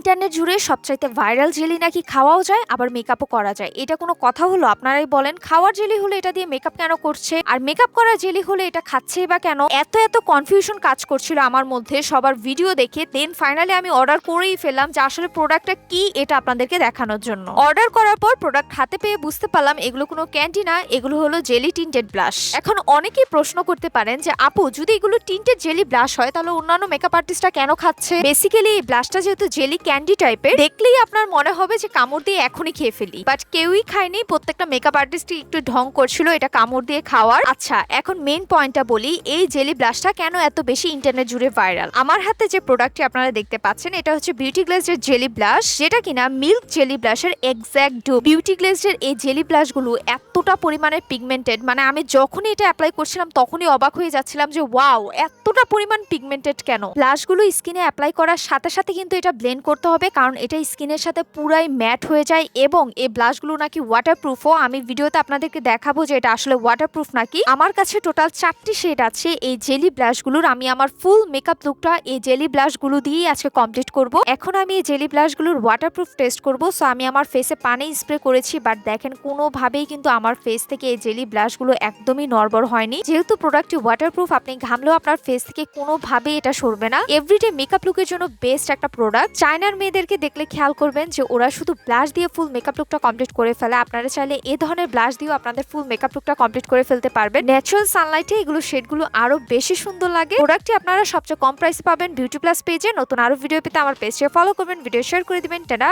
Internet জুড়ে সবচাইতে viral jelly নাকি খাওয়াও যায়, আবার মেকআপও করা যায়। এটা কোনো কথা হলো? আপনারাই বলেন, খাওয়ার জেলি হলে এটা দিয়ে মেকআপ কেন করছে? আর মেকআপ করা জেলি হলে এটা খাচ্ছেই বা কেন? এত এত কনফিউশন কাজ করছিল আমার মধ্যে, সবার ভিডিও দেখে দেন ফাইনালি আমি অর্ডার করেই ফেললাম যে আসলে প্রোডাক্টটা কি এটা আপনাদেরকে দেখানোর জন্য। অর্ডার করার পর প্রোডাক্ট হাতে পেয়ে বুঝতে পারলাম এগুলো কোনো ক্যান্ডি না, এগুলো হলো জেলি টিন্টেড ব্লাশ এখন অনেকেই প্রশ্ন করতে পারেন যে, আপু, যদি এগুলো টিন্টেড জেলি ব্লাশ হয়, তাহলে অন্যান্য মেকআপ আর্টিস্টরা কেন খাচ্ছে? বেসিক্যালি এই ব্লাশটা যেহেতু জেলি ক্যান্ডি টাইপের। দেখলেই আপনার মনে হবে যে কামড় দিয়ে এখনই খেয়ে ফেলি। বাট কেউই খায়নি, প্রত্যেকটা মেকআপ আর্টিস্টই একটু ঢং করছিল এটা কামড় দিয়ে খাওয়ার। আচ্ছা এখন মেন পয়েন্টটা বলি, এই জেলি ব্লাশটা কেন এত বেশি ইন্টারনেট জুড়ে ভাইরাল আমার হাতে যে প্রোডাক্টটি আপনারা দেখতে পাচ্ছেন, এটা হচ্ছে বিউটি গ্লেজের জেলি ব্লাশ যেটা কিনা মিল্ক জেলি ব্লাশের এক্স্যাক্ট ডু বিউটি গ্লেজের এই জেলি ব্লাশগুলো এতটা পরিমাণে পিগমেন্টেড মানে আমি যখনই এটা অ্যাপ্লাই করছিলাম, তখনই অবাক হয়ে যাচ্ছিলাম যে ওয়াও এতটা পরিমাণ পিগমেন্টেড কেন? ব্লাশগুলো স্কিনে অ্যাপ্লাই করার সাথে সাথে কিন্তু এটা ব্লেন্ড করতে হবে, কারণ এটা স্কিনের সাথে পুরাই ম্যাট হয়ে যায় এবং এই ব্লাশগুলো নাকি ওয়াটারপ্রুফও আমি ভিডিওতে আপনাদেরকে দেখাবো যে এটা আসলে ওয়াটারপ্রুফ নাকি। আমার কাছে টোটাল চারটি শেড আছে, এই জেলি ব্লাশগুলোর আমি আমার ফুল মেকআপ লুকটা এই জেলি ব্লাশগুলো দিয়েই আজকে কমপ্লিট করব। এখন আমি এই জেলি ব্লাশগুলোর ওয়াটারপ্রুফ টেস্ট করব। সো আমি আমার ফেসে পানি স্প্রে করেছি বাট দেখেন কোনোভাবেই কিন্তু আমার ফেস থেকে এই জেলি ব্লাশগুলো একদমই নরবর হয়নি। যেহেতু প্রোডাক্টটি ওয়াটারপ্রুফ আপনি ঘামলেও আপনার ফেস থেকে কোনোভাবেই এটা সরবে না। এভরিডে মেকআপ লুকের জন্য বেস্ট একটা প্রোডাক্ট চায়নার মেয়েদেরকে দেখলে খেয়াল করবেন যে ওরা শুধু ব্লাশ দিয়ে ফুল মেকআপ লুকটা কমপ্লিট করে ফেলে। আপনারা চাইলে এ ধরনের ব্লাশ দিয়েও আপনাদের ফুল মেকআপ লুকটা কমপ্লিট করে ফেলতে পারবেন। ন্যাচারাল সানলাইটে এগুলো শেডগুলো আরও বেশি সুন্দর লাগে। প্রোডাক্টটি আপনারা সবচেয়ে কম প্রাইসে পাবেন বিউটি প্লাস পেজে নতুন আরও ভিডিও পেতে আমার পেজে ফলো করবেন ভিডিও শেয়ার করে দিবেন। টাটা